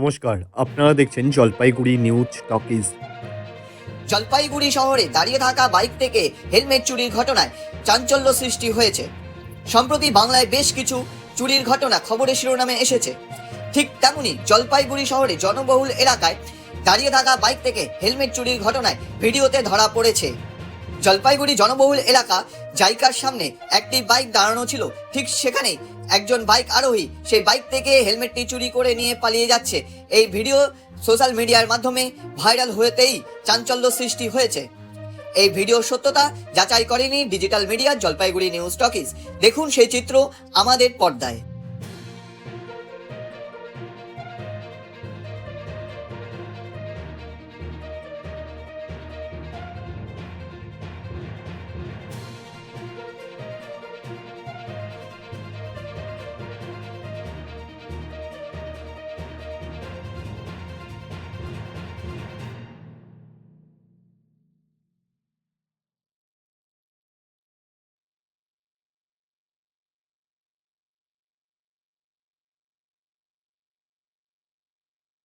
নমস্কার, আপনারা দেখছেন জলপাইগুড়ি নিউজ টকিজ। জলপাইগুড়ি শহরে দাঁড়িয়ে থাকা বাইক থেকে হেলমেট চুরির ঘটনায় চাঞ্চল্য সৃষ্টি হয়েছে। সম্প্রতি বাংলায় বেশ কিছু চুরির ঘটনা খবরের শিরোনামে এসেছে। ঠিক তেমনি জলপাইগুড়ি শহরে জনবহুল এলাকায় দাঁড়িয়ে থাকা বাইক থেকে হেলমেট চুরির ঘটনায় ভিডিওতে ধরা পড়েছে। জলপাইগুড়ি জনবহুল এলাকা জাইকার সামনে একটি বাইক দাঁড়ানো ছিল। ঠিক সেখানেই একজন বাইক আরোহী সেই বাইক থেকে হেলমেটটি চুরি করে নিয়ে পালিয়ে যাচ্ছে। এই ভিডিও সোশ্যাল মিডিয়ার মাধ্যমে ভাইরাল হতেই চাঞ্চল্য সৃষ্টি হয়েছে। এই ভিডিও সত্যতা যাচাই করেনি digital media Jalpaiguri news talkies. দেখুন সেই চিত্র আমাদের পর্দায়।